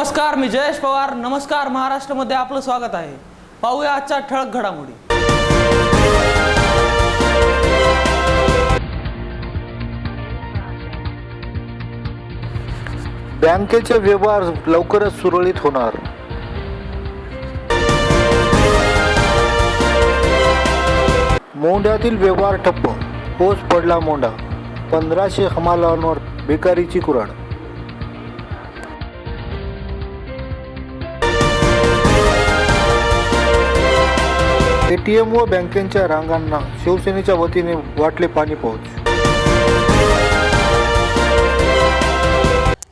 नमस्कार मी जयेश पवार. नमस्कार महाराष्ट्रामध्ये आपलं स्वागत आहे. पाहूया आजच्या ठळक घडामोडी. बँकेचे व्यवहार लवकरच सुरळीत होणार. मोंढ्यातील व्यवहार ठप्प. ओस पडला मोंढा. पंधराशे हमालांवर बेकारीची कुराड. एटीएम व बँकेच्या रांगांना शिवसेनेच्या वतीने वाटले पाणी पोहोच.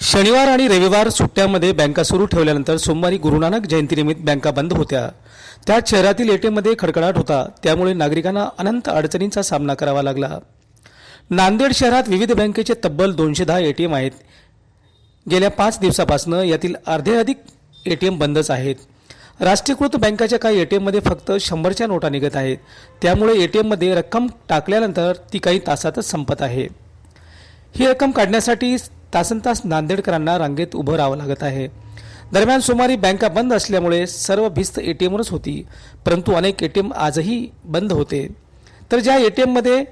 शनिवार आणि रविवार सुट्ट्यामध्ये बँका सुरू ठेवल्यानंतर सोमवारी गुरुनानक जयंतीनिमित्त बँका बंद होत्या. त्यात शहरातील एटीएममध्ये खडखडाट होता. त्यामुळे नागरिकांना अनंत अडचणींचा सामना करावा लागला. नांदेड शहरात विविध बँकेचे तब्बल दोनशे दहा एटीएम आहेत. गेल्या पाच दिवसापासून यातील अर्धे अधिक एटीएम बंदच आहेत. राष्ट्रीयकृत बँकाच्या काही ए टी एममध्ये फक्त शंभरच्या नोटा निघत आहेत. त्यामुळे ए टी एममध्ये रक्कम टाकल्यानंतर ती काही तासातच संपत आहे. ही रक्कम काढण्यासाठी तासनतास नांदेडकरांना रांगेत उभं राहावं लागत आहे. दरम्यान सोमवारी बँका बंद असल्यामुळे सर्व भिस्त ए टी एमवरच होती परंतु अनेक ए टी एम आजही बंद होते. तर ज्या ए टी एममध्ये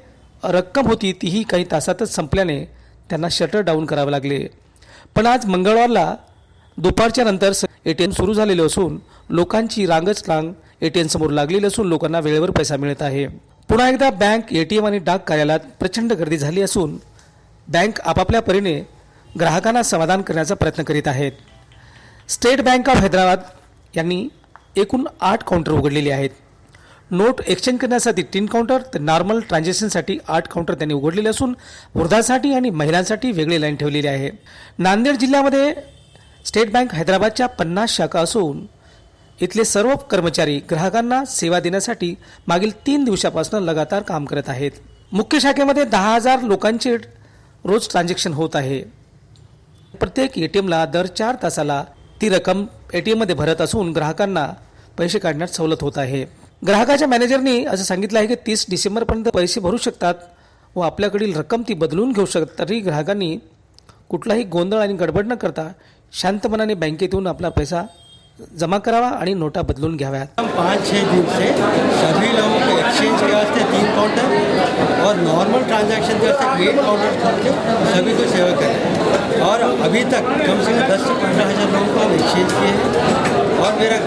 रक्कम होती तीही काही तासातच संपल्याने त्यांना शटर डाऊन करावे लागले. पण आज मंगळवारला दुपारच्या नंतर ए टी एम सुरू झालेले असून लोकांची रांगच रांग ए टी एमसमोर लागलेली असून लोकांना वेळेवर पैसा मिळत आहे. पुन्हा एकदा बँक ए टी एम आणि डाक कार्यालयात प्रचंड गर्दी झाली असून बँक आपापल्या परीने ग्राहकांना समाधान करण्याचा प्रयत्न करीत आहेत. स्टेट बँक ऑफ हैदराबाद यांनी एकूण आठ काउंटर उघडलेली आहेत. नोट एक्सचेंज करण्यासाठी तीन काउंटर तर नॉर्मल ट्रान्झॅक्शनसाठी आठ काउंटर त्यांनी उघडलेले असून वृद्धांसाठी आणि महिलांसाठी वेगळी लाईन ठेवलेली आहे. नांदेड जिल्ह्यामध्ये स्टेट बँक हैदराबादच्या पन्नास शाखा असून इथले सर्व कर्मचारी ग्राहकांना सेवा देण्यासाठी मागील तीन दिवसापासून लगातार काम करत आहेत. मुख्य शाखेमध्ये दहा हजार लोकांचे रोज ट्रान्झॅक्शन होत आहे. प्रत्येक ए टी एमला दर चार तासाला ती रक्कम ए टी एममध्ये भरत असून ग्राहकांना पैसे काढण्यात सवलत होत आहे. ग्राहकाच्या मॅनेजरनी असं सांगितलं आहे की तीस डिसेंबरपर्यंत पैसे भरू शकतात व आपल्याकडील रक्कम ती बदलून घेऊ शकतात. तरी ग्राहकांनी कुठलाही गोंधळ आणि गडबड न करता शांत मनाने बँकेत येऊन आपला पैसा जमा करावा आणि नोटा बदलून घ्याव्यात. हम पाँच छः दिन से सभी लोगों को एक्सचेंज के वास्ते तीन काउंटर और नॉर्मल ट्रांजैक्शन के वास्ते एट काउंटर करके सभी को सेवा करें। और अभी तक कम से कम दस से पंद्रह हज़ार लोगों को हम एक्सचेंज किए हैं। और मेरा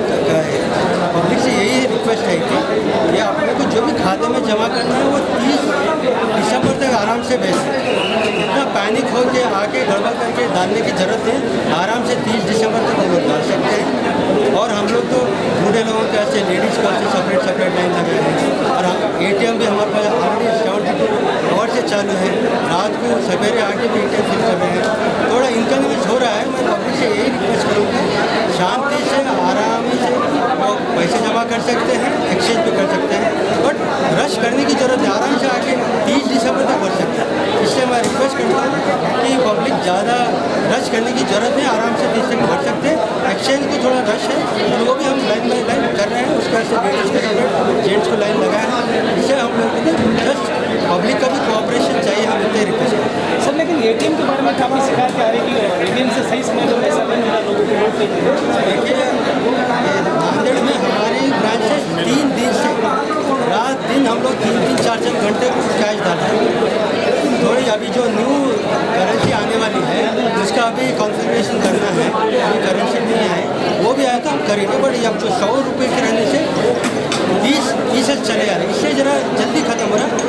पब्लिक से यही रिक्वेस्ट है कि ये आप लोग को जो भी खाते में जमा करना है वो तीस दिसंबर तक आराम से भेज इतना पैनिक हो के आके गड़बड़ करके डालने की ज़रूरत है। आराम से तीस दिसंबर तक हम लोग डाल सकते हैं। और हम लोग तो बूढ़े लोगों के ऐसे लेडीज़ के ऐसे सेपरेट सेपरेट लाइन लगाए हैं। और ए टी एम भी हमारे पास ऑलरेडी सेवेंटी टू आवर से चालू है। रात को सवेरे आके भी ए टी एम फिल कर रहे हैं। थोड़ा इनकन्वीनियंस हो रहा है, मैं पब्लिक से यही रिक्वेस्ट करूँगी, शांति से, आराम से वो पैसे जमा कर सकते हैं एक्सचेंज भी कर सकते हैं बट रश करने की ज़रूरत है आराम से आके तीस दिसंबर तक भर सकते हैं इसलिए मैं रिक्वेस्ट करता हूँ कि पब्लिक ज़्यादा रश करने की ज़रूरत नहीं आराम से तीस तक भर सकते हैं एक्सचेंज को थोड़ा रश है और वो भी हम लाइन बाई लाइन कर रहे हैं उसका से लेडीज़ को सेपरेट जेंट्स को लाइन लगाया है इससे हम लोगों को जस्ट पब्लिक का भी कोऑपरेशन चाहिए हम इतने रिक्वेस्ट करते हैं सर लेकिन एटीएम के बारे में काफ़ी शिकायत आ रही है कि एटीएम से सही समय पर पैसा नहीं मिला लोगों को वोट नहीं मिला देखिए ये नांदेड़ में हमारी ब्रांच से तीन दिन से रात दिन हम लोग तीन तीन चार चार घंटे कैश डाला थोड़ी अभी जो न्यू करेंसी आने वाली है, जिसका अभी कॉन्फर्मेशन करना है, अभी करेंसी नहीं है वो भी आया तो हम करेंगे बट अब जो सौ रुपये के रहने से बीस तीस चले आ रहे इससे ज़रा जल्दी ख़त्म हो रहा है।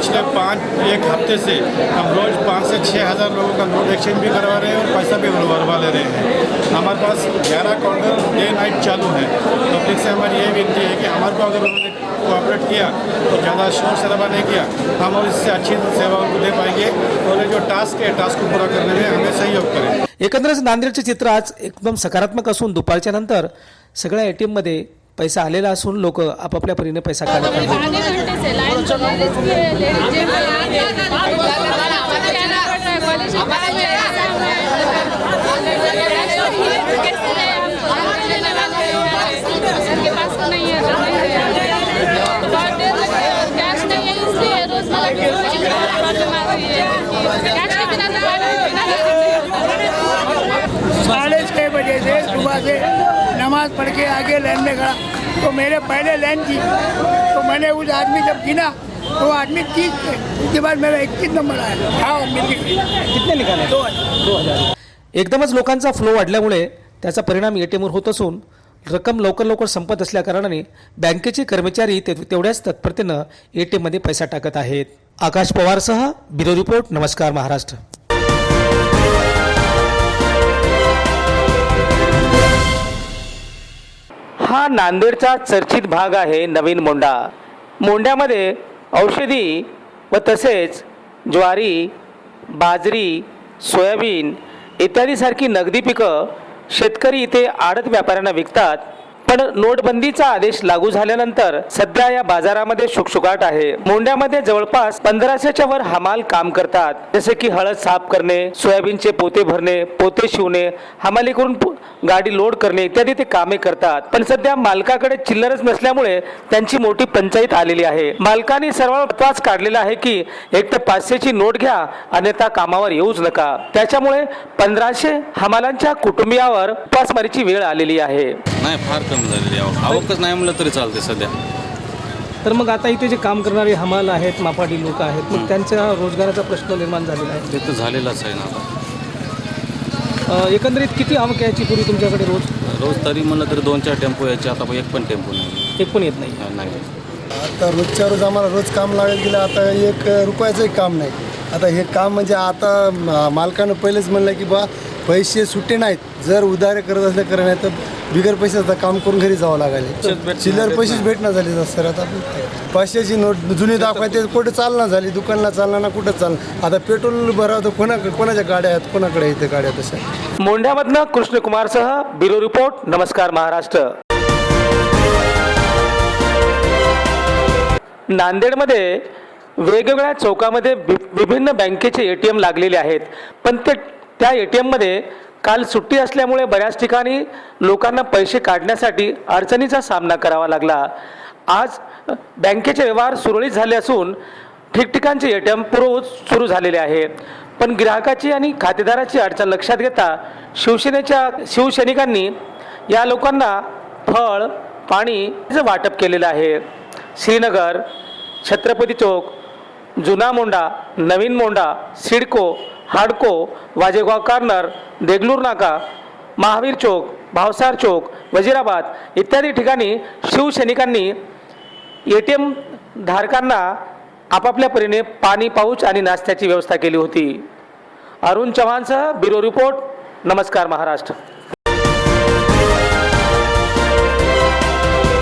पिछले पाँच एक हफ्ते से हम रोज़ पाँच से छः हज़ार लोगों का नोट एक्सचेंज भी करवा रहे हैं और पैसा भी भरवा ले रहे हैं। हमारे पास ग्यारह काउंटर डे नाइट चालू है। पब्लिक से हमारी ये विनती है कि हमारे को अगर उन्होंने कोऑपरेट किया तो ज़्यादा शोर शराबा नहीं किया हम और इससे अच्छी सेवा उनको दे पाएंगे। और जो टास्क है टास्क को पूरा करने में हमें सहयोग करें। एकंदरच नांदेडचे चित्र आज एकदम सकारात्मक असून दुपारच्या नंतर सगळ्या एटीएममध्ये पैसा आलेला असून लोक आपापल्या परीने पैसा काढत आहेत आधे घंटे से लाइन तो लेडीज की है लेडीज जेंट्स हमारा में ऐसा हुआ है कैसे रहे हम लेने वाले हैं सर के पास नहीं है तो नहीं है बहुत देर लग गई और कैश नहीं है इसलिए रोजमर्रा की जिंदगी में बहुत प्रॉब्लम आ रही है कि कैश के बिना तो पानी पीना नहीं सकते साढ़े छः बजे से सुबह से नमाज पढ़ के आगे लाइन में खड़ा। तो मेरे पहले लाइन थी। तो मैंने उस आदमी जब गिना तो आदमी तीस थे। उसके बाद मेरा इक्कीस नंबर आया। हाँ कितने निकाले? दो हजार। एकदमच लोकांचा फ्लो वाढल्यामुळे त्याचा परिणाम एटीएमवर होत असून रक्कम लवकर लवकर संपत असल्याकारणाने बँकेचे कर्मचारी ते तेवढ्याच तत्परतेनं एटीएममध्ये पैसा टाकत आहेत. आकाश पवारसह ब्युरो रिपोर्ट नमस्कार महाराष्ट्र. हा नांदेडचा चर्चित भाग आहे नवीन मोंडा मोंड्यामध्ये औषधी व तसेच ज्वारी बाजरी सोयाबीन इत्यादीसारखी नगदी पिकं शेतकरी इथे आडत व्यापाऱ्यांना विकतात. पण नोटबंदीचा आदेश लागू झाल्यानंतर सध्या या बाजारामध्ये शुकशुकाट आहे. मोंड्यामध्ये जवळपास पंधराशेच्या वर हमाल काम करतात. जसे की हळद साफ करणे सोयाबीनचे पोते भरणे पोते शिवणे हमाली करून गाडी लोड करणे इत्यादी ते कामे करतात. पण सध्या मालकाकडे चिल्लरच नसल्यामुळे त्यांची मोठी पंचायत आलेली आहे. मालकाने सर्व पत्वाच काढलेला आहे की एक तर पाचशेची नोट घ्या अन्यथा कामावर येऊच नका. त्याच्यामुळे पंधराशे हमालांच्या कुटुंबियावर उपासमारीची वेळ आलेली आहे. नाही फार कमी झालेली आवक आवकच नाही म्हणलं तरी चालते सध्या. तर मग आता इथे जे काम करणारे हमाल आहेत मापाडी लोक आहेत मग त्यांच्या रोजगाराचा प्रश्न निर्माण झालेला आहे. ते तर झालेलंच आहे ना आता. अ, एकंदरीत किती आवक यायची पूर्वी तुमच्याकडे रोज? रोज तरी म्हणलं तरी दोन चार टेम्पो यायचे आता एक पण टेम्पो नाही. एक पण येत नाही. नाही. आता रोजच्या रोज आम्हाला रोज काम लागत गेलं आता एक रुपयाचंही काम नाही. आता हे काम म्हणजे आता म- मालकानं पहिलेच म्हणलं की बा पैसे सुट्टे नाहीत. जर उधारे करत असले करा नाही तर बिगर पैशाचं काम करून घरी जावं लागेल चिल्लर पैसेच भेटणं झाले सर. आता पाचशेची नोट जुनी दाखवायचे कुठे चालना झाली? दुकानला चालना ना कुठं चालना? आता पेट्रोल भरावं तर कोणा कोणाच्या गाड्या आहेत? कोणाकडे इथे गाड्या तशा? मोंढ्यामधनं कृष्णकुमारसह ब्युरो रिपोर्ट नमस्कार महाराष्ट्र. नांदेडमध्ये वेगवेगळ्या चौकामध्ये विभिन्न बँकेचे ए टी एम लागलेले आहेत. पण ते त्या ए टी एममध्ये काल सुट्टी असल्यामुळे बऱ्याच ठिकाणी लोकांना पैसे काढण्यासाठी अडचणीचा सामना करावा लागला. आज बँकेचे व्यवहार सुरळीत झाले असून ठिकठिकाणचे ए टी एम पूर्व सुरू झालेले आहे. पण ग्राहकाची आणि खातेदाराची अडचण लक्षात घेता शिवसेनेच्या शिवसैनिकांनी या लोकांना फळ पाणी वाटप केलेलं आहे. श्रीनगर छत्रपती चौक जुना मोंडा नवीन मोंडा सिडको हाडको वाजेगाव कार्नर देगलूर नाका महावीर चौक भावसार चौक वजिराबाद इत्यादी ठिकाणी शिवसैनिकांनी ए टी एम धारकांना आपापल्या परीने पाणी पाऊच आणि नाश्त्याची व्यवस्था केली होती. अरुण चव्हाणसह ब्युरो रिपोर्ट नमस्कार महाराष्ट्र.